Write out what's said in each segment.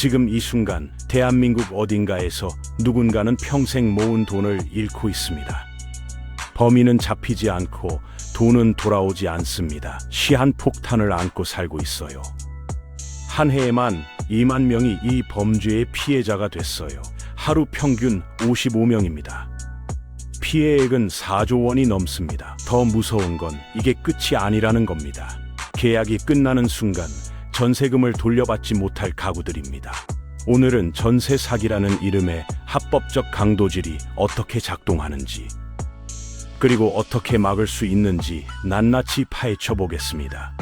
지금 이 순간 대한민국 어딘가에서 누군가는 평생 모은 돈을 잃고 있습니다. 범인은 잡히지 않고 돈은 돌아오지 않습니다. 시한 폭탄을 안고 살고 있어요. 한 해에만 2만 명이 이 범죄의 피해자가 됐어요. 하루 평균 55명입니다. 피해액은 4조 원이 넘습니다. 더 무서운 건 이게 끝이 아니라는 겁니다. 계약이 끝나는 순간 전세금을 돌려받지 못할 가구들입니다. 오늘은 전세 사기라는 이름의 합법적 강도질이 어떻게 작동하는지, 그리고 어떻게 막을 수 있는지 낱낱이 파헤쳐 보겠습니다.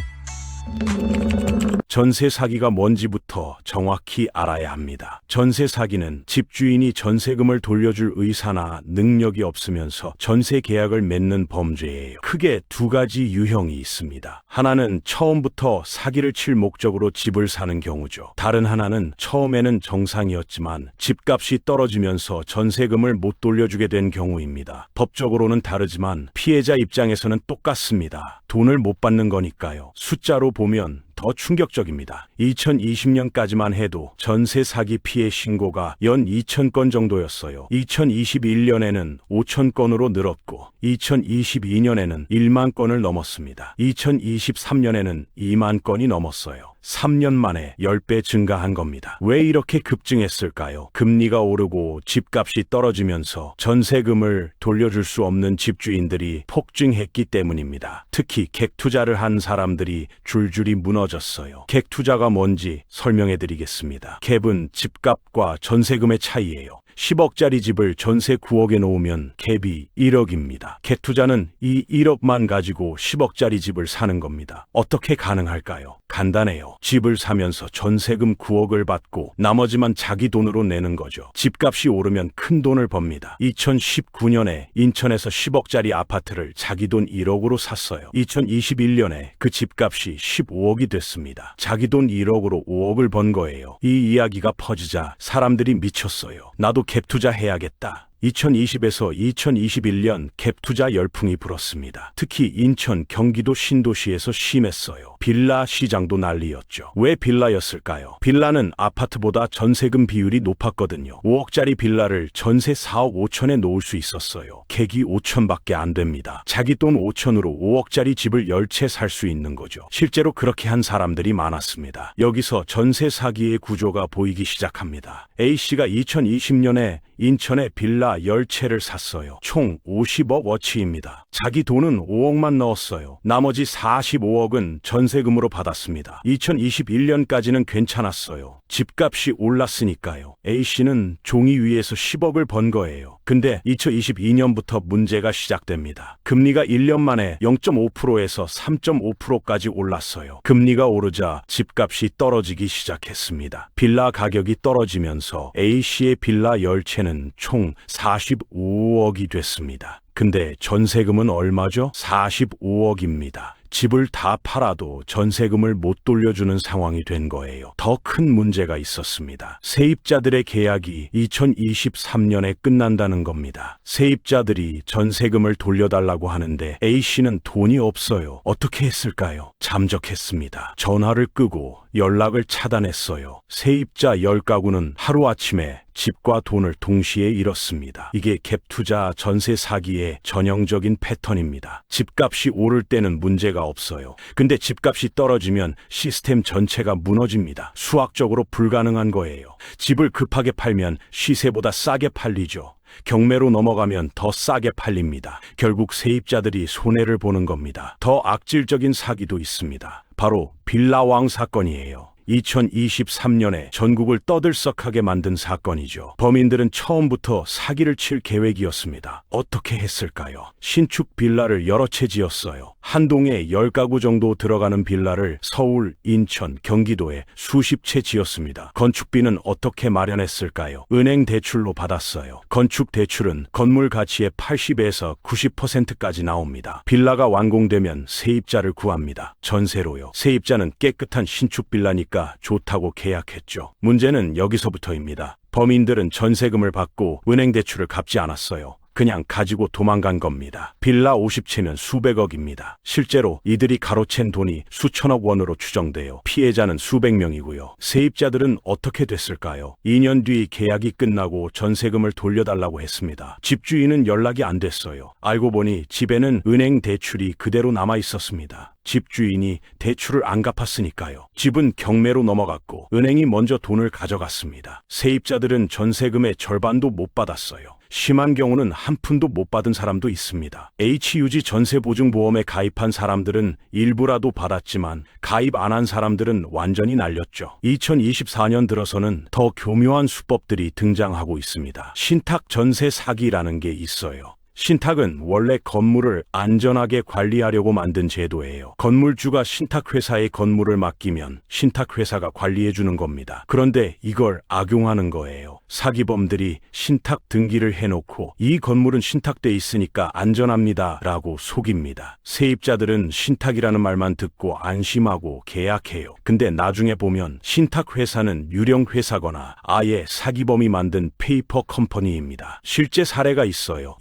전세 사기가 뭔지부터 정확히 알아야 합니다. 전세 사기는 집주인이 전세금을 돌려줄 의사나 능력이 없으면서 전세 계약을 맺는 범죄예요. 크게 두 가지 유형이 있습니다. 하나는 처음부터 사기를 칠 목적으로 집을 사는 경우죠. 다른 하나는 처음에는 정상이었지만 집값이 떨어지면서 전세금을 못 돌려주게 된 경우입니다. 법적으로는 다르지만 피해자 입장에서는 똑같습니다. 돈을 못 받는 거니까요. 숫자로 보면 더 충격적입니다. 2020년까지만 해도 전세 사기 피해 신고가 연 2,000건 정도였어요. 2021년에는 5,000건으로 늘었고 2022년에는 1만 건을 넘었습니다. 2023년에는 2만 건이 넘었어요. 3년 만에 10배 증가한 겁니다. 왜 이렇게 급증했을까요? 금리가 오르고 집값이 떨어지면서 전세금을 돌려줄 수 없는 집주인들이 폭증했기 때문입니다. 특히 객 투자를 한 사람들이 줄줄이 무너졌어요. 객 투자가 뭔지 설명해 드리겠습니다. 갭은 집값과 전세금의 차이예요. 10억짜리 집을 전세 9억에 놓으면 갭이 1억입니다. 갭 투자는 이 1억만 가지고 10억짜리 집을 사는 겁니다. 어떻게 가능할까요? 간단해요. 집을 사면서 전세금 9억을 받고 나머지만 자기 돈으로 내는 거죠. 집값이 오르면 큰 돈을 법니다. 2019년에 인천에서 10억짜리 아파트를 자기 돈 1억으로 샀어요. 2021년에 그 집값이 15억이 됐습니다. 자기 돈 1억으로 5억을 번 거예요. 이 이야기가 퍼지자 사람들이 미쳤어요. 나도 갭 투자해야겠다. 2020에서 2021년 갭 투자 열풍이 불었습니다. 특히 인천, 경기도 신도시에서 심했어요. 빌라 시장도 난리였죠. 왜 빌라였을까요? 빌라는 아파트보다 전세금 비율이 높았거든요. 5억짜리 빌라를 전세 4억 5천에 놓을 수 있었어요. 객이 5천밖에 안 됩니다. 자기 돈 5천으로 5억짜리 집을 10채 살 수 있는 거죠. 실제로 그렇게 한 사람들이 많았습니다. 여기서 전세 사기의 구조가 보이기 시작합니다. A씨가 2020년에 인천에 빌라 10채를 샀어요. 총 50억 워치입니다. 자기 돈은 5억만 넣었어요. 나머지 45억은 전세금으로 받았습니다. 2021년까지는 괜찮았어요. 집값이 올랐으니까요. A씨는 종이 위에서 10억을 번 거예요. 근데 2022년부터 문제가 시작됩니다. 금리가 1년 만에 0.5%에서 3.5%까지 올랐어요. 금리가 오르자 집값이 떨어지기 시작했습니다. 빌라 가격이 떨어지면서 A씨의 빌라 10채는 총 45억이 됐습니다. 근데 전세금은 얼마죠? 45억입니다. 집을 다 팔아도 전세금을 못 돌려주는 상황이 된 거예요. 더 큰 문제가 있었습니다. 세입자들의 계약이 2023년에 끝난다는 겁니다. 세입자들이 전세금을 돌려달라고 하는데 A씨는 돈이 없어요. 어떻게 했을까요? 잠적했습니다. 전화를 끄고 연락을 차단했어요. 세입자 10가구는 하루아침에 집과 돈을 동시에 잃었습니다. 이게 갭 투자 전세 사기의 전형적인 패턴입니다. 집값이 오를 때는 문제가 없어요. 근데 집값이 떨어지면 시스템 전체가 무너집니다. 수학적으로 불가능한 거예요. 집을 급하게 팔면 시세보다 싸게 팔리죠. 경매로 넘어가면 더 싸게 팔립니다. 결국 세입자들이 손해를 보는 겁니다. 더 악질적인 사기도 있습니다. 바로 빌라왕 사건이에요. 2023년에 전국을 떠들썩하게 만든 사건이죠. 범인들은 처음부터 사기를 칠 계획이었습니다. 어떻게 했을까요? 신축 빌라를 여러 채 지었어요. 한 동에 10가구 정도 들어가는 빌라를 서울, 인천, 경기도에 수십 채 지었습니다. 건축비는 어떻게 마련했을까요? 은행 대출로 받았어요. 건축 대출은 건물 가치의 80에서 90%까지 나옵니다. 빌라가 완공되면 세입자를 구합니다. 전세로요. 세입자는 깨끗한 신축 빌라니까 좋다고 계약했죠. 문제는 여기서부터입니다. 범인들은 전세금을 받고 은행 대출을 갚지 않았어요. 그냥 가지고 도망간 겁니다. 빌라 50채면 수백억입니다. 실제로 이들이 가로챈 돈이 수천억 원으로 추정돼요. 피해자는 수백 명이고요. 세입자들은 어떻게 됐을까요? 2년 뒤 계약이 끝나고 전세금을 돌려달라고 했습니다. 집주인은 연락이 안 됐어요. 알고 보니 집에는 은행 대출이 그대로 남아 있었습니다. 집주인이 대출을 안 갚았으니까요. 집은 경매로 넘어갔고 은행이 먼저 돈을 가져갔습니다. 세입자들은 전세금의 절반도 못 받았어요. 심한 경우는 한 푼도 못 받은 사람도 있습니다. HUG 전세보증보험에 가입한 사람들은 일부라도 받았지만 가입 안 한 사람들은 완전히 날렸죠. 2024년 들어서는 더 교묘한 수법들이 등장하고 있습니다. 신탁 전세 사기라는 게 있어요. 신탁은 원래 건물을 안전하게 관리하려고 만든 제도예요. 건물주가 신탁회사에 건물을 맡기면 신탁회사가 관리해주는 겁니다. 그런데 이걸 악용하는 거예요. 사기범들이 신탁 등기를 해놓고 이 건물은 신탁돼 있으니까 안전합니다. 라고 속입니다. 세입자들은 신탁이라는 말만 듣고 안심하고 계약해요. 근데 나중에 보면 신탁회사는 유령회사거나 아예 사기범이 만든 페이퍼 컴퍼니입니다. 실제 사례가 있어요.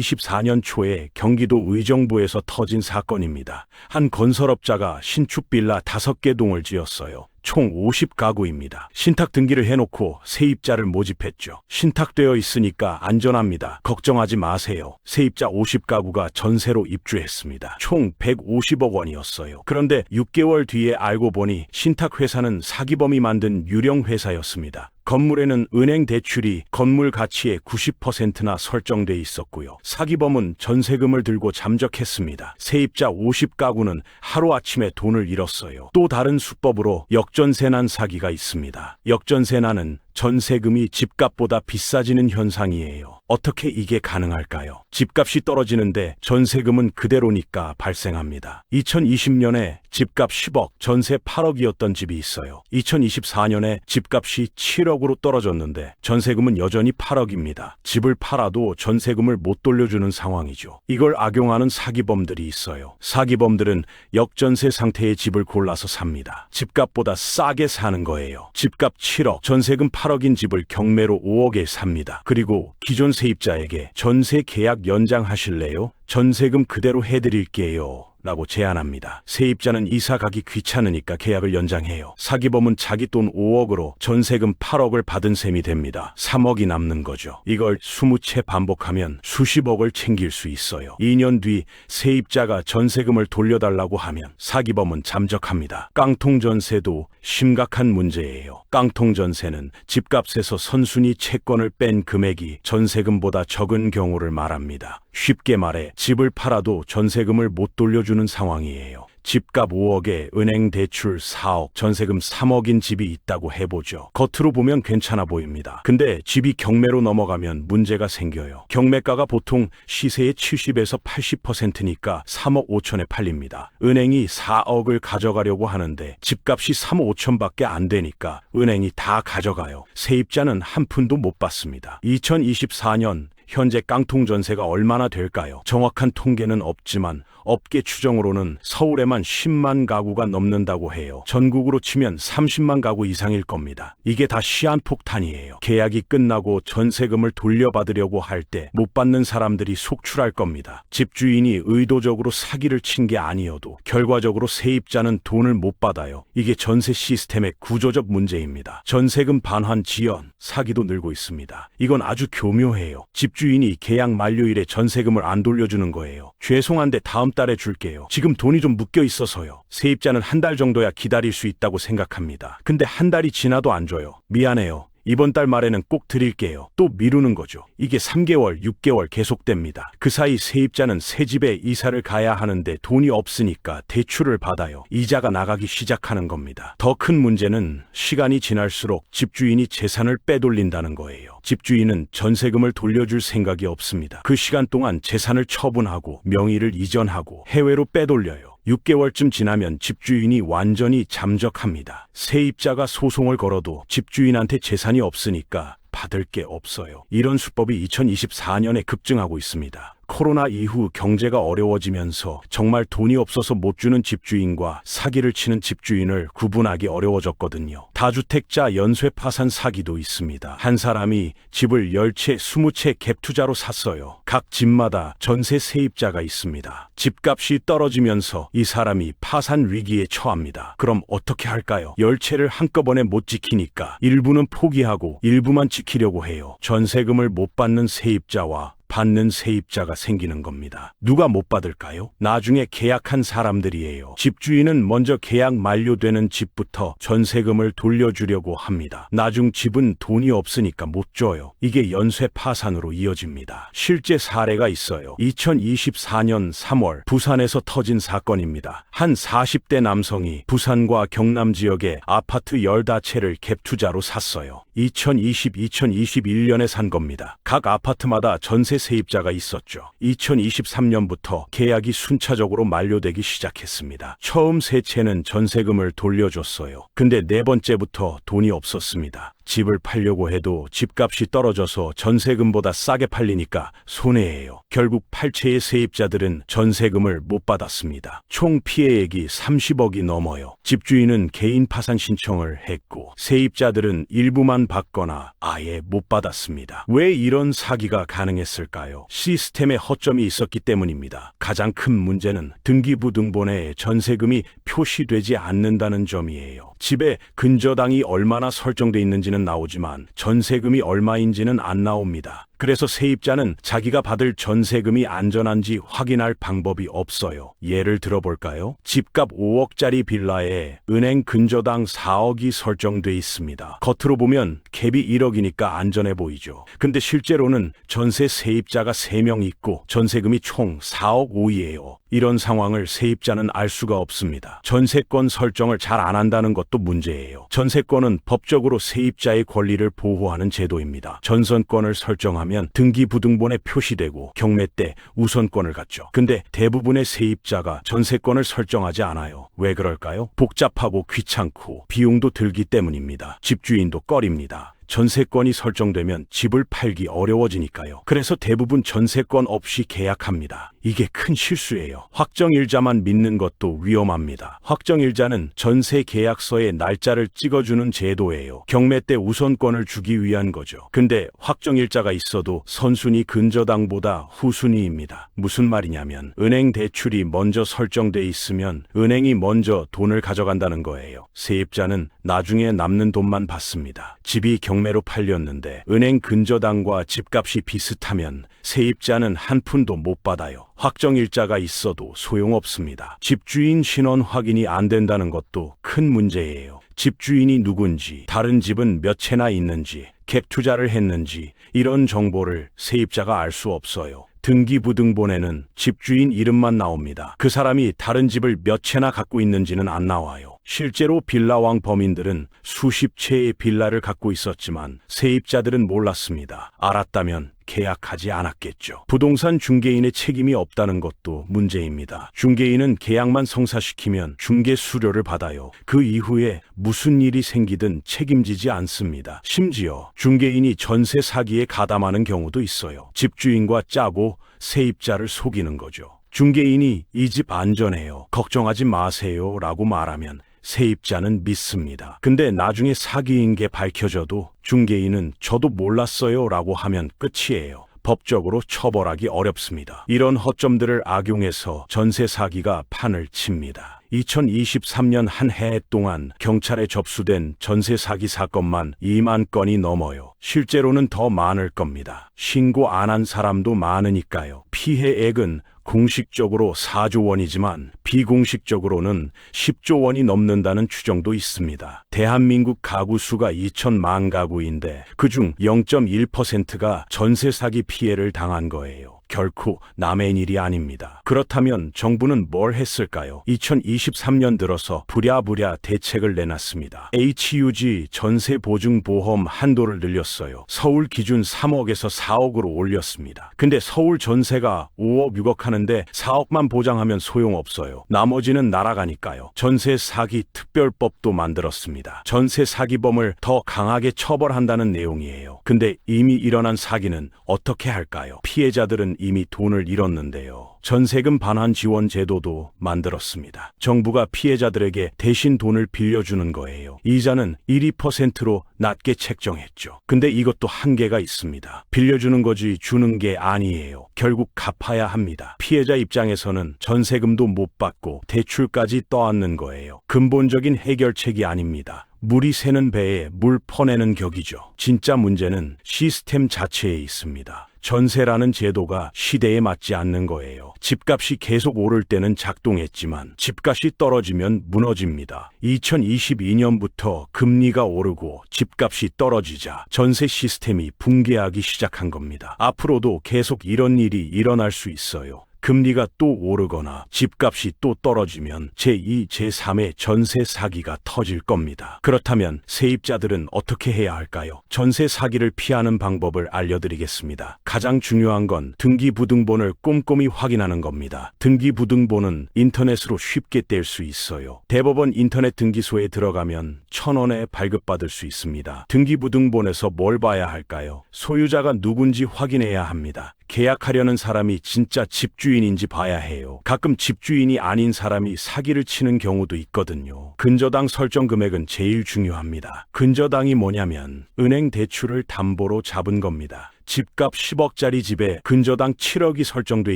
2024년 초에 경기도 의정부에서 터진 사건입니다. 한 건설업자가 신축 빌라 5개 동을 지었어요. 총 50가구입니다. 신탁 등기를 해놓고 세입자를 모집했죠. 신탁되어 있으니까 안전합니다. 걱정하지 마세요. 세입자 50가구가 전세로 입주했습니다. 총 150억 원이었어요. 그런데 6개월 뒤에 알고 보니 신탁회사는 사기범이 만든 유령 회사였습니다. 건물에는 은행 대출이 건물 가치의 90%나 설정돼 있었고요. 사기범은 전세금을 들고 잠적했습니다. 세입자 50가구는 하루아침에 돈을 잃었어요. 또 다른 수법으로 역전세난 사기가 있습니다. 역전세난은 전세금이 집값보다 비싸지는 현상이에요. 어떻게 이게 가능할까요? 집값이 떨어지는데 전세금은 그대로니까 발생합니다. 2020년에 집값 10억, 전세 8억이었던 집이 있어요. 2024년에 집값이 7억으로 떨어졌는데 전세금은 여전히 8억입니다. 집을 팔아도 전세금을 못 돌려주는 상황이죠. 이걸 악용하는 사기범들이 있어요. 사기범들은 역전세 상태의 집을 골라서 삽니다. 집값보다 싸게 사는 거예요. 집값 7억, 전세금 8억 인 집을 경매로 5억에 삽니다. 그리고 기존 세입자에게 전세 계약 연장하실래요? 전세금 그대로 해드릴게요. 라고 제안합니다. 세입자는 이사 가기 귀찮으니까 계약을 연장해요. 사기범은 자기 돈 5억으로 전세금 8억을 받은 셈이 됩니다. 3억이 남는 거죠. 이걸 20채 반복하면 수십억을 챙길 수 있어요. 2년 뒤 세입자가 전세금을 돌려달라고 하면 사기범은 잠적합니다. 깡통 전세도 심각한 문제예요. 깡통 전세는 집값에서 선순위 채권을 뺀 금액이 전세금보다 적은 경우를 말합니다. 쉽게 말해 집을 팔아도 전세금을 못 돌려주는 상황이에요. 집값 5억에 은행 대출 4억, 전세금 3억인 집이 있다고 해보죠. 겉으로 보면 괜찮아 보입니다. 근데 집이 경매로 넘어가면 문제가 생겨요. 경매가가 보통 시세의 70에서 80%니까 3억 5천에 팔립니다. 은행이 4억을 가져가려고 하는데 집값이 3억 5천밖에 안 되니까 은행이 다 가져가요. 세입자는 한 푼도 못 받습니다. 2024년 현재 깡통 전세가 얼마나 될까요? 정확한 통계는 없지만 업계 추정으로는 서울에만 10만 가구가 넘는다고 해요. 전국으로 치면 30만 가구 이상일 겁니다. 이게 다 시한폭탄이에요. 계약이 끝나고 전세금을 돌려받으려고 할 때 못 받는 사람들이 속출할 겁니다. 집주인이 의도적으로 사기를 친 게 아니어도 결과적으로 세입자는 돈을 못 받아요. 이게 전세 시스템의 구조적 문제입니다. 전세금 반환 지연, 사기도 늘고 있습니다. 이건 아주 교묘해요. 집주인이 계약 만료일에 전세금을 안 돌려주는 거예요. 죄송한데 다음 달에 줄게요. 지금 돈이 좀 묶여 있어서요. 세입자는 한 달 정도야 기다릴 수 있다고 생각합니다. 근데 한 달이 지나도 안 줘요. 미안해요. 이번 달 말에는 꼭 드릴게요. 또 미루는 거죠. 이게 3개월, 6개월 계속됩니다. 그 사이 세입자는 새 집에 이사를 가야 하는데 돈이 없으니까 대출을 받아요. 이자가 나가기 시작하는 겁니다. 더 큰 문제는 시간이 지날수록 집주인이 재산을 빼돌린다는 거예요. 집주인은 전세금을 돌려줄 생각이 없습니다. 그 시간 동안 재산을 처분하고 명의를 이전하고 해외로 빼돌려요. 6개월쯤 지나면 집주인이 완전히 잠적합니다. 세입자가 소송을 걸어도 집주인한테 재산이 없으니까 받을 게 없어요. 이런 수법이 2024년에 급증하고 있습니다. 코로나 이후 경제가 어려워지면서 정말 돈이 없어서 못 주는 집주인과 사기를 치는 집주인을 구분하기 어려워졌거든요. 다주택자 연쇄 파산 사기도 있습니다. 한 사람이 집을 10채, 20채 갭 투자로 샀어요. 각 집마다 전세 세입자가 있습니다. 집값이 떨어지면서 이 사람이 파산 위기에 처합니다. 그럼 어떻게 할까요? 10채를 한꺼번에 못 지키니까 일부는 포기하고 일부만 지키려고 해요. 전세금을 못 받는 세입자와 받는 세입자가 생기는 겁니다. 누가 못 받을까요? 나중에 계약한 사람들이에요. 집주인은 먼저 계약 만료되는 집부터 전세금을 돌려주려고 합니다. 나중 집은 돈이 없으니까 못 줘요. 이게 연쇄 파산으로 이어집니다. 실제 사례가 있어요. 2024년 3월 부산에서 터진 사건입니다. 한 40대 남성이 부산과 경남 지역에 아파트 10다채를 갭 투자로 샀어요. 2020, 2021년에 산 겁니다. 각 아파트마다 전세 세입자가 있었죠. 2023년부터 계약이 순차적으로 만료되기 시작했습니다. 처음 세 채는 전세금을 돌려줬어요. 근데 네 번째부터 돈이 없었습니다. 집을 팔려고 해도 집값이 떨어져서 전세금보다 싸게 팔리니까 손해예요. 결국 8채의 세입자들은 전세금을 못 받았습니다. 총 피해액이 30억이 넘어요. 집주인은 개인 파산 신청을 했고 세입자들은 일부만 받거나 아예 못 받았습니다. 왜 이런 사기가 가능했을까요? 시스템에 허점이 있었기 때문입니다. 가장 큰 문제는 등기부등본에 전세금이 표시되지 않는다는 점이에요. 집에 근저당이 얼마나 설정돼 있는지는 나오지만 전세금이 얼마인지는 안 나옵니다. 그래서 세입자는 자기가 받을 전세금이 안전한지 확인할 방법이 없어요. 예를 들어볼까요? 집값 5억짜리 빌라에 은행 근저당 4억이 설정돼 있습니다. 겉으로 보면 갭이 1억이니까 안전해 보이죠. 근데 실제로는 전세 세입자가 3명 있고 전세금이 총 4억 5이에요. 이런 상황을 세입자는 알 수가 없습니다. 전세권 설정을 잘 안 한다는 것도 문제예요. 전세권은 법적으로 세입자의 권리를 보호하는 제도입니다. 전선권을 설정 하면 등기부등본에 표시되고 경매 때 우선권을 갖죠. 근데 대부분의 세입자가 전세권을 설정하지 않아요. 왜 그럴까요? 복잡하고 귀찮고 비용도 들기 때문입니다. 집주인도 꺼립니다. 전세권이 설정되면 집을 팔기 어려워지니까요. 그래서 대부분 전세권 없이 계약합니다. 이게 큰 실수예요. 확정일자만 믿는 것도 위험합니다. 확정일자는 전세 계약서에 날짜를 찍어주는 제도예요. 경매 때 우선권을 주기 위한 거죠. 근데 확정일자가 있어도 선순위 근저당보다 후순위입니다. 무슨 말이냐면 은행 대출이 먼저 설정돼 있으면 은행이 먼저 돈을 가져간다는 거예요. 세입자는 나중에 남는 돈만 받습니다. 집이 경매로 팔렸는데 은행 근저당과 집값이 비슷하면 세입자는 한 푼도 못 받아요. 확정일자가 있어도 소용없습니다. 집주인 신원 확인이 안 된다는 것도 큰 문제예요. 집주인이 누군지, 다른 집은 몇 채나 있는지, 갭 투자를 했는지, 이런 정보를 세입자가 알 수 없어요. 등기부등본에는 집주인 이름만 나옵니다. 그 사람이 다른 집을 몇 채나 갖고 있는지는 안 나와요. 실제로 빌라왕 범인들은 수십 채의 빌라를 갖고 있었지만 세입자들은 몰랐습니다. 알았다면 계약하지 않았겠죠. 부동산 중개인의 책임이 없다는 것도 문제입니다. 중개인은 계약만 성사시키면 중개 수료를 받아요. 그 이후에 무슨 일이 생기든 책임지지 않습니다. 심지어 중개인이 전세 사기에 가담하는 경우도 있어요. 집주인과 짜고 세입자를 속이는 거죠. 중개인이 이 집 안전해요. 걱정하지 마세요. 라고 말하면 세입자는 믿습니다. 근데 나중에 사기인 게 밝혀져도 중개인은 저도 몰랐어요 라고 하면 끝이에요. 법적으로 처벌하기 어렵습니다. 이런 허점들을 악용해서 전세 사기가 판을 칩니다. 2023년 한 해 동안 경찰에 접수된 전세 사기 사건만 2만 건이 넘어요. 실제로는 더 많을 겁니다. 신고 안 한 사람도 많으니까요. 피해액은 공식적으로 4조 원이지만 비공식적으로는 10조 원이 넘는다는 추정도 있습니다. 대한민국 가구 수가 2천만 가구인데 그중 0.1%가 전세 사기 피해를 당한 거예요. 결코 남의 일이 아닙니다. 그렇다면 정부는 뭘 했을까요? 2023년 들어서 부랴부랴 대책을 내놨습니다. HUG 전세 보증 보험 한도를 늘렸어요. 서울 기준 3억에서 4억으로 올렸습니다. 근데 서울 전세가 5억 6억 하는데 4억만 보장하면 소용없어요. 나머지는 날아가니까요. 전세 사기 특별법도 만들었습니다. 전세 사기범을 더 강하게 처벌한다는 내용이에요. 근데 이미 일어난 사기는 어떻게 할까요? 피해자들은 이미 돈을 잃었는데요. 전세금 반환 지원 제도도 만들었습니다. 정부가 피해자들에게 대신 돈을 빌려주는 거예요. 이자는 1~2%로 낮게 책정했죠. 근데 이것도 한계가 있습니다. 빌려주는 거지 주는 게 아니에요. 결국 갚아야 합니다. 피해자 입장에서는 전세금도 못 받고 대출까지 떠안는 거예요. 근본적인 해결책이 아닙니다. 물이 새는 배에 물 퍼내는 격이죠. 진짜 문제는 시스템 자체에 있습니다. 전세라는 제도가 시대에 맞지 않는 거예요. 집값이 계속 오를 때는 작동했지만 집값이 떨어지면 무너집니다. 2022년부터 금리가 오르고 집값이 떨어지자 전세 시스템이 붕괴하기 시작한 겁니다. 앞으로도 계속 이런 일이 일어날 수 있어요. 금리가 또 오르거나 집값이 또 떨어지면 제2, 제3의 전세 사기가 터질 겁니다. 그렇다면 세입자들은 어떻게 해야 할까요? 전세 사기를 피하는 방법을 알려드리겠습니다. 가장 중요한 건 등기부등본을 꼼꼼히 확인하는 겁니다. 등기부등본은 인터넷으로 쉽게 뗄 수 있어요. 대법원 인터넷 등기소에 들어가면 천 원에 발급받을 수 있습니다. 등기부등본에서 뭘 봐야 할까요? 소유자가 누군지 확인해야 합니다. 계약하려는 사람이 진짜 집주인인지 봐야 해요. 가끔 집주인이 아닌 사람이 사기를 치는 경우도 있거든요. 근저당 설정 금액은 제일 중요합니다. 근저당이 뭐냐면 은행 대출을 담보로 잡은 겁니다. 집값 10억짜리 집에 근저당 7억이 설정돼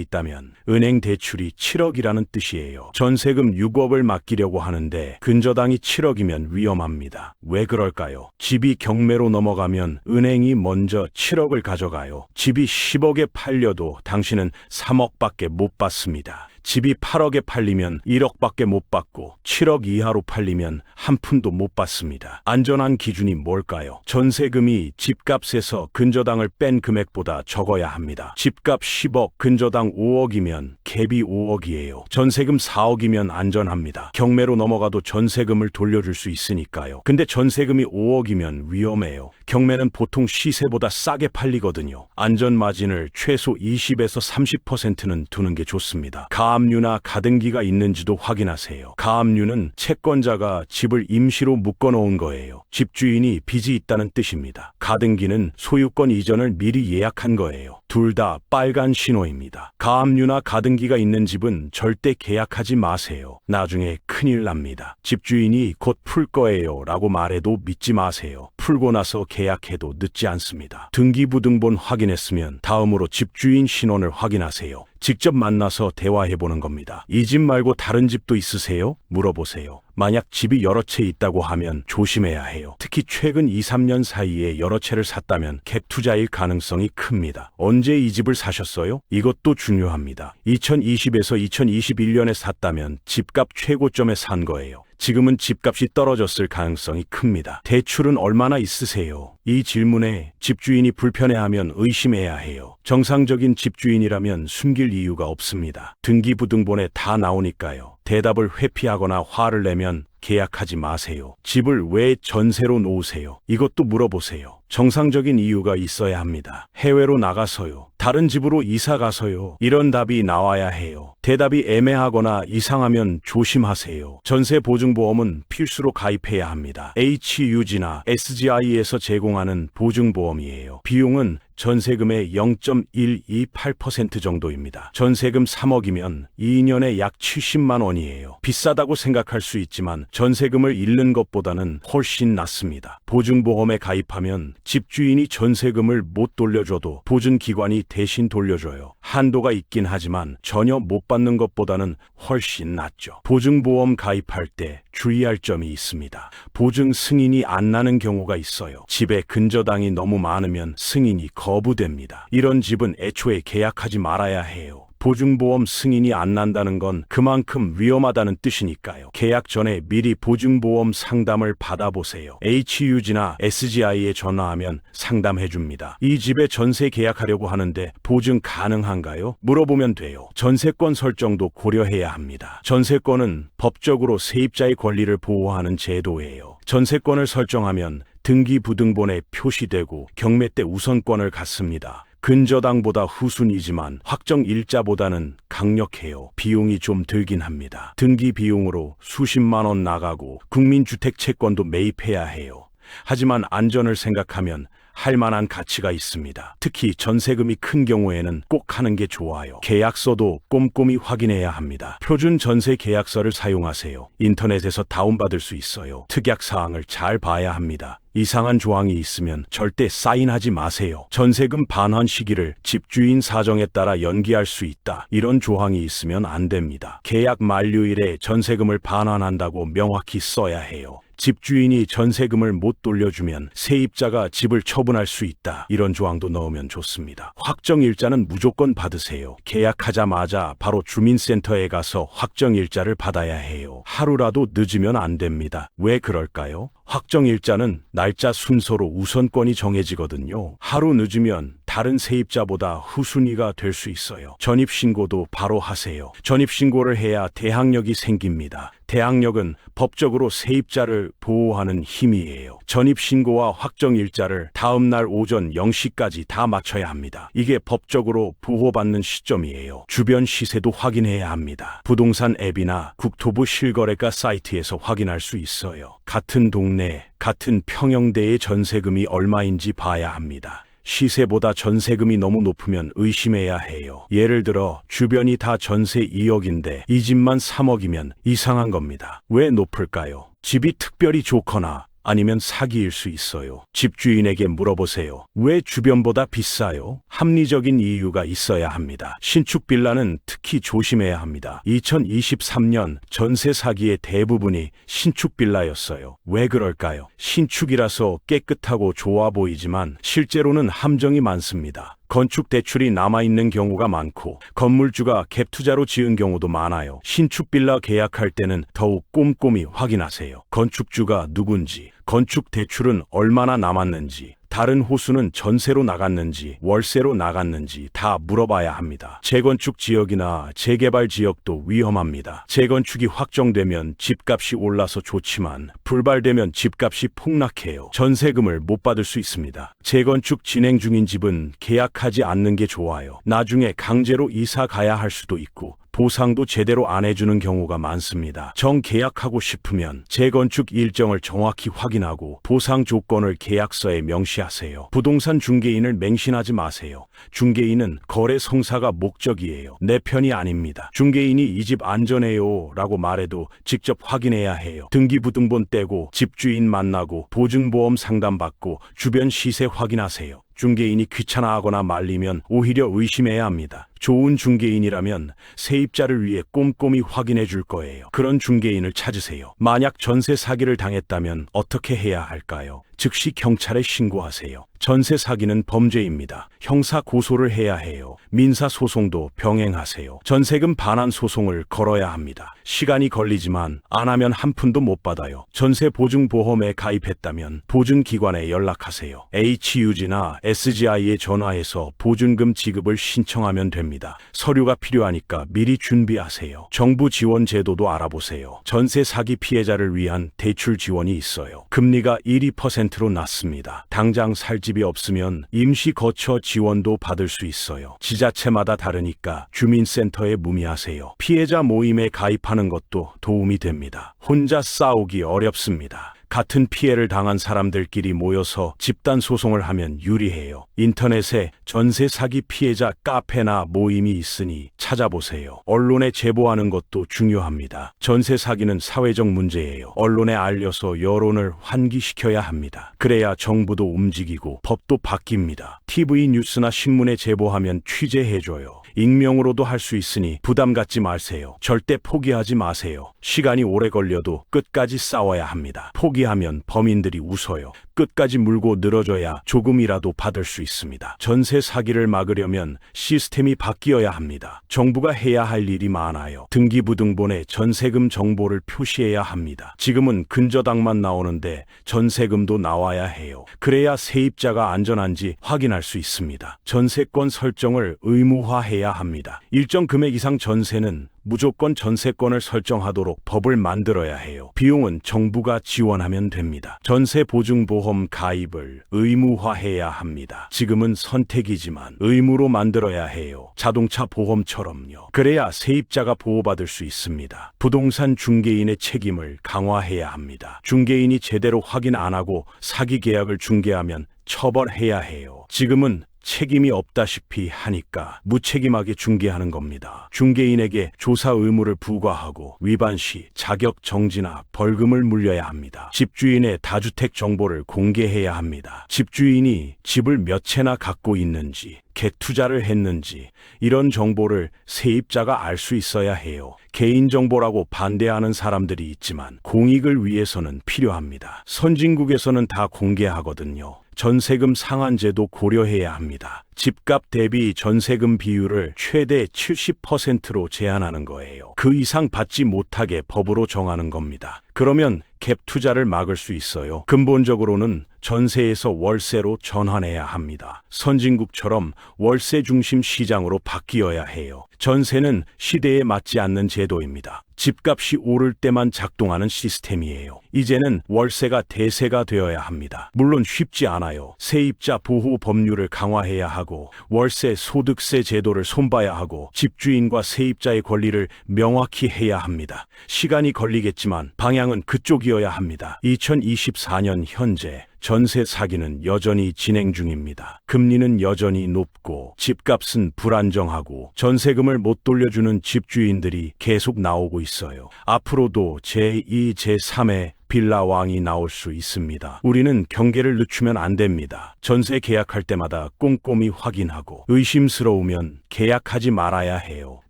있다면 은행 대출이 7억이라는 뜻이에요. 전세금 6억을 맡기려고 하는데 근저당이 7억이면 위험합니다. 왜 그럴까요? 집이 경매로 넘어가면 은행이 먼저 7억을 가져가요. 집이 10억에 팔려도 당신은 3억밖에 못 받습니다. 집이 8억에 팔리면 1억밖에 못 받고 7억 이하로 팔리면 한 푼도 못 받습니다. 안전한 기준이 뭘까요? 전세금이 집값에서 근저당을 뺀 금액보다 적어야 합니다. 집값 10억, 근저당 5억이면 갭이 5억이에요. 전세금 4억이면 안전합니다. 경매로 넘어가도 전세금을 돌려줄 수 있으니까요. 근데 전세금이 5억이면 위험해요. 경매는 보통 시세보다 싸게 팔리거든요. 안전 마진을 최소 20에서 30%는 두는 게 좋습니다. 가압류나 가등기가 있는지도 확인하세요. 가압류는 채권자가 집을 임시로 묶어놓은 거예요. 집주인이 빚이 있다는 뜻입니다. 가등기는 소유권 이전을 미리 예약한 거예요. 둘 다 빨간 신호입니다. 가압류나 가등기가 있는 집은 절대 계약하지 마세요. 나중에 큰일 납니다. 집주인이 곧 풀 거예요 라고 말해도 믿지 마세요. 풀고 나서 계약해도 늦지 않습니다. 등기부등본 확인했으면 다음으로 집주인 신원을 확인하세요. 직접 만나서 대화해보는 겁니다. 이 집 말고 다른 집도 있으세요? 물어보세요. 만약 집이 여러 채 있다고 하면 조심해야 해요. 특히 최근 2, 3년 사이에 여러 채를 샀다면 갭 투자일 가능성이 큽니다. 언제 이 집을 사셨어요? 이것도 중요합니다. 2020에서 2021년에 샀다면 집값 최고점에 산 거예요. 지금은 집값이 떨어졌을 가능성이 큽니다. 대출은 얼마나 있으세요? 이 질문에 집주인이 불편해하면 의심해야 해요. 정상적인 집주인이라면 숨길 이유가 없습니다. 등기부등본에 다 나오니까요. 대답을 회피하거나 화를 내면 계약하지 마세요. 집을 왜 전세로 놓으세요? 이것도 물어보세요. 정상적인 이유가 있어야 합니다. 해외로 나가서요. 다른 집으로 이사 가서요. 이런 답이 나와야 해요. 대답이 애매하거나 이상하면 조심하세요. 전세 보증보험은 필수로 가입해야 합니다. HUG나 SGI에서 제공하는 보증보험이에요. 비용은 전세금의 0.128% 정도입니다. 전세금 3억이면 2년에 약 70만 원이에요. 비싸다고 생각할 수 있지만 전세금을 잃는 것보다는 훨씬 낫습니다. 보증보험에 가입하면 집주인이 전세금을 못 돌려줘도 보증기관이 대신 돌려줘요. 한도가 있긴 하지만 전혀 못 받는 것보다는 훨씬 낫죠. 보증보험 가입할 때 주의할 점이 있습니다. 보증 승인이 안 나는 경우가 있어요. 집에 근저당이 너무 많으면 승인이 거 부됩니다. 이런 집은 애초에 계약하지 말아야 해요. 보증보험 승인이 안 난다는 건 그만큼 위험하다는 뜻이니까요. 계약 전에 미리 보증보험 상담을 받아보세요. HUG나 SGI에 전화하면 상담해 줍니다. 이 집에 전세 계약하려고 하는데 보증 가능한가요? 물어보면 돼요. 전세권 설정도 고려해야 합니다. 전세권은 법적으로 세입자의 권리를 보호하는 제도예요. 전세권을 설정하면 등기부등본에 표시되고 경매 때 우선권을 갖습니다. 근저당보다 후순이지만 확정 일자보다는 강력해요. 비용이 좀 들긴 합니다. 등기 비용으로 수십만 원 나가고 국민주택 채권도 매입해야 해요. 하지만 안전을 생각하면 할 만한 가치가 있습니다. 특히 전세금이 큰 경우에는 꼭 하는 게 좋아요. 계약서도 꼼꼼히 확인해야 합니다. 표준 전세 계약서를 사용하세요. 인터넷에서 다운받을 수 있어요. 특약 사항을 잘 봐야 합니다. 이상한 조항이 있으면 절대 사인하지 마세요. 전세금 반환 시기를 집주인 사정에 따라 연기할 수 있다. 이런 조항이 있으면 안 됩니다. 계약 만료일에 전세금을 반환한다고 명확히 써야 해요. 집주인이 전세금을 못 돌려주면 세입자가 집을 처분할 수 있다. 이런 조항도 넣으면 좋습니다. 확정 일자는 무조건 받으세요. 계약하자마자 바로 주민센터에 가서 확정 일자를 받아야 해요. 하루라도 늦으면 안 됩니다. 왜 그럴까요? 확정 일자는 날짜 순서로 우선권이 정해지거든요. 하루 늦으면 다른 세입자보다 후순위가 될 수 있어요. 전입신고도 바로 하세요. 전입신고를 해야 대항력이 생깁니다. 대항력은 법적으로 세입자를 보호하는 힘이에요. 전입신고와 확정일자를 다음 날 오전 0시까지 다 맞춰야 합니다. 이게 법적으로 보호받는 시점이에요. 주변 시세도 확인해야 합니다. 부동산 앱이나 국토부 실거래가 사이트에서 확인할 수 있어요. 같은 동네, 같은 평형대의 전세금이 얼마인지 봐야 합니다. 시세보다 전세금이 너무 높으면 의심해야 해요. 예를 들어 주변이 다 전세 2억인데 이 집만 3억이면 이상한 겁니다. 왜 높을까요? 집이 특별히 좋거나 아니면 사기일 수 있어요. 집주인에게 물어보세요. 왜 주변보다 비싸요? 합리적인 이유가 있어야 합니다. 신축 빌라는 특히 조심해야 합니다. 2023년 전세 사기의 대부분이 신축 빌라였어요. 왜 그럴까요? 신축이라서 깨끗하고 좋아 보이지만 실제로는 함정이 많습니다. 건축 대출이 남아있는 경우가 많고 건물주가 갭 투자로 지은 경우도 많아요. 신축 빌라 계약할 때는 더욱 꼼꼼히 확인하세요. 건축주가 누군지, 건축 대출은 얼마나 남았는지, 다른 호수는 전세로 나갔는지 월세로 나갔는지 다 물어봐야 합니다. 재건축 지역이나 재개발 지역도 위험합니다. 재건축이 확정되면 집값이 올라서 좋지만 불발되면 집값이 폭락해요. 전세금을 못 받을 수 있습니다. 재건축 진행 중인 집은 계약하지 않는 게 좋아요. 나중에 강제로 이사 가야 할 수도 있고 보상도 제대로 안 해주는 경우가 많습니다. 정계약하고 싶으면 재건축 일정을 정확히 확인하고 보상 조건을 계약서에 명시하세요. 부동산 중개인을 맹신하지 마세요. 중개인은 거래 성사가 목적이에요. 내 편이 아닙니다. 중개인이 이 집 안전해요 라고 말해도 직접 확인해야 해요. 등기부등본 떼고 집주인 만나고 보증보험 상담받고 주변 시세 확인하세요. 중개인이 귀찮아하거나 말리면 오히려 의심해야 합니다. 좋은 중개인이라면 세입자를 위해 꼼꼼히 확인해 줄 거예요. 그런 중개인을 찾으세요. 만약 전세 사기를 당했다면 어떻게 해야 할까요? 즉시 경찰에 신고하세요. 전세 사기는 범죄입니다. 형사 고소를 해야 해요. 민사 소송도 병행하세요. 전세금 반환 소송을 걸어야 합니다. 시간이 걸리지만 안 하면 한 푼도 못 받아요. 전세 보증 보험에 가입했다면 보증 기관에 연락하세요. HUG나 SGI에 전화해서 보증금 지급을 신청하면 됩니다. 서류가 필요하니까 미리 준비하세요. 정부 지원 제도도 알아보세요. 전세 사기 피해자를 위한 대출 지원이 있어요. 금리가 1, 2%로 낮습니다. 당장 살 집이 없으면 임시 거처 지원도 받을 수 있어요. 지자체마다 다르니까 주민센터에 문의하세요. 피해자 모임에 가입하는 것도 도움이 됩니다. 혼자 싸우기 어렵습니다. 같은 피해를 당한 사람들끼리 모여서 집단 소송을 하면 유리해요. 인터넷에 전세 사기 피해자 카페나 모임이 있으니 찾아보세요. 언론에 제보하는 것도 중요합니다. 전세 사기는 사회적 문제예요. 언론에 알려서 여론을 환기시켜야 합니다. 그래야 정부도 움직이고 법도 바뀝니다. TV 뉴스나 신문에 제보하면 취재해줘요. 익명으로도 할 수 있으니 부담 갖지 마세요. 절대 포기하지 마세요. 시간이 오래 걸려도 끝까지 싸워야 합니다. 포기하면 범인들이 웃어요. 끝까지 물고 늘어져야 조금이라도 받을 수 있습니다. 전세 사기를 막으려면 시스템이 바뀌어야 합니다. 정부가 해야 할 일이 많아요. 등기부등본에 전세금 정보를 표시해야 합니다. 지금은 근저당만 나오는데 전세금도 나와야 해요. 그래야 세입자가 안전한지 확인할 수 있습니다. 전세권 설정을 의무화해야 합니다. 일정 금액 이상 전세는 무조건 전세권을 설정하도록 법을 만들어야 해요. 비용은 정부가 지원하면 됩니다. 전세 보증보험 가입을 의무화해야 합니다. 지금은 선택이지만 의무로 만들어야 해요. 자동차 보험처럼요. 그래야 세입자가 보호받을 수 있습니다. 부동산 중개인의 책임을 강화해야 합니다. 중개인이 제대로 확인 안 하고 사기 계약을 중개하면 처벌해야 해요. 지금은 책임이 없다시피 하니까 무책임하게 중개하는 겁니다. 중개인에게 조사 의무를 부과하고 위반 시 자격 정지나 벌금을 물려야 합니다. 집주인의 다주택 정보를 공개해야 합니다. 집주인이 집을 몇 채나 갖고 있는지, 개투자를 했는지 이런 정보를 세입자가 알 수 있어야 해요. 개인정보라고 반대하는 사람들이 있지만 공익을 위해서는 필요합니다. 선진국에서는 다 공개하거든요. 전세금 상한제도 고려해야 합니다. 집값 대비 전세금 비율을 최대 70%로 제한하는 거예요. 그 이상 받지 못하게 법으로 정하는 겁니다. 그러면 갭 투자를 막을 수 있어요. 근본적으로는 전세에서 월세로 전환해야 합니다. 선진국처럼 월세 중심 시장으로 바뀌어야 해요. 전세는 시대에 맞지 않는 제도입니다. 집값이 오를 때만 작동하는 시스템이에요. 이제는 월세가 대세가 되어야 합니다. 물론 쉽지 않아요. 세입자 보호 법률을 강화해야 하고 월세 소득세 제도를 손봐야 하고 집주인과 세입자의 권리를 명확히 해야 합니다. 시간이 걸리겠지만 방향은 그쪽이어야 합니다. 2024년 현재 전세 사기는 여전히 진행 중입니다. 금리는 여전히 높고 집값은 불안정하고 전세금을 못 돌려주는 집주인들이 계속 나오고 있어요. 앞으로도 제2, 제3의 빌라 왕이 나올 수 있습니다. 우리는 경계를 늦추면 안 됩니다. 전세 계약할 때마다 꼼꼼히 확인하고 의심스러우면 계약하지 말아야 해요.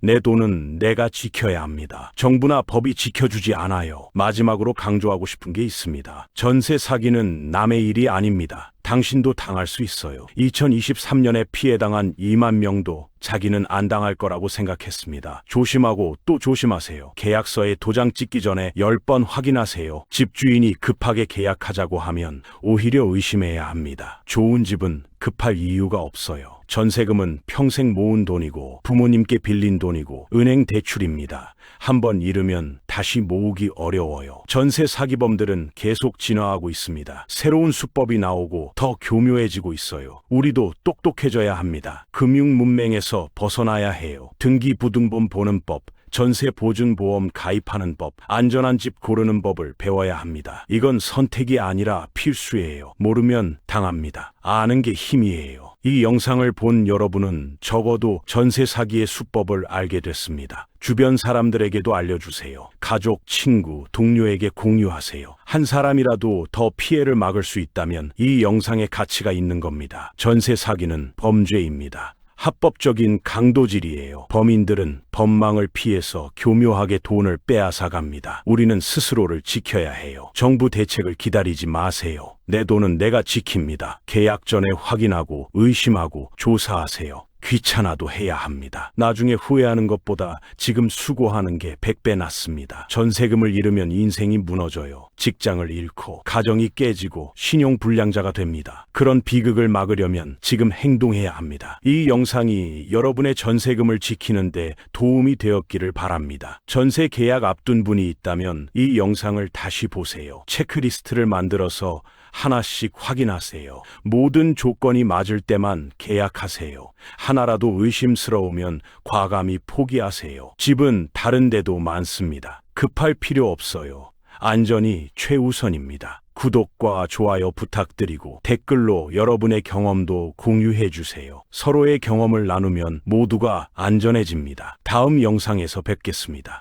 내 돈은 내가 지켜야 합니다. 정부나 법이 지켜주지 않아요. 마지막으로 강조하고 싶은 게 있습니다. 전세 사기는 남의 일이 아닙니다. 당신도 당할 수 있어요. 2023년에 피해당한 2만 명도 자기는 안 당할 거라고 생각했습니다. 조심하고 또 조심하세요. 계약서에 도장 찍기 전에 10번 확인하세요. 집주인이 급하게 계약하자고 하면 오히려 의심해야 합니다. 좋은 집은 급할 이유가 없어요. 전세금은 평생 모은 돈이고 부모님께 빌린 돈이고 은행 대출입니다. 한번 잃으면 다시 모으기 어려워요. 전세 사기범들은 계속 진화하고 있습니다. 새로운 수법이 나오고 더 교묘해지고 있어요. 우리도 똑똑해져야 합니다. 금융 문맹에서 벗어나야 해요. 등기부등본 보는 법, 전세 보증 보험 가입하는 법, 안전한 집 고르는 법을 배워야 합니다. 이건 선택이 아니라 필수예요. 모르면 당합니다. 아는 게 힘이에요. 이 영상을 본 여러분은 적어도 전세 사기의 수법을 알게 됐습니다. 주변 사람들에게도 알려주세요. 가족, 친구, 동료에게 공유하세요. 한 사람이라도 더 피해를 막을 수 있다면 이 영상의 가치가 있는 겁니다. 전세 사기는 범죄입니다. 합법적인 강도질이에요. 범인들은 법망을 피해서 교묘하게 돈을 빼앗아 갑니다. 우리는 스스로를 지켜야 해요. 정부 대책을 기다리지 마세요. 내 돈은 내가 지킵니다. 계약 전에 확인하고 의심하고 조사하세요. 귀찮아도 해야 합니다. 나중에 후회하는 것보다 지금 수고하는 게 100배 낫습니다. 전세금을 잃으면 인생이 무너져요. 직장을 잃고 가정이 깨지고 신용 불량자가 됩니다. 그런 비극을 막으려면 지금 행동해야 합니다. 이 영상이 여러분의 전세금을 지키는데 도움이 되었기를 바랍니다. 전세 계약 앞둔 분이 있다면 이 영상을 다시 보세요. 체크리스트를 만들어서 하나씩 확인하세요. 모든 조건이 맞을 때만 계약하세요. 하나라도 의심스러우면 과감히 포기하세요. 집은 다른 데도 많습니다. 급할 필요 없어요. 안전이 최우선입니다. 구독과 좋아요 부탁드리고 댓글로 여러분의 경험도 공유해 주세요. 서로의 경험을 나누면 모두가 안전해집니다. 다음 영상에서 뵙겠습니다.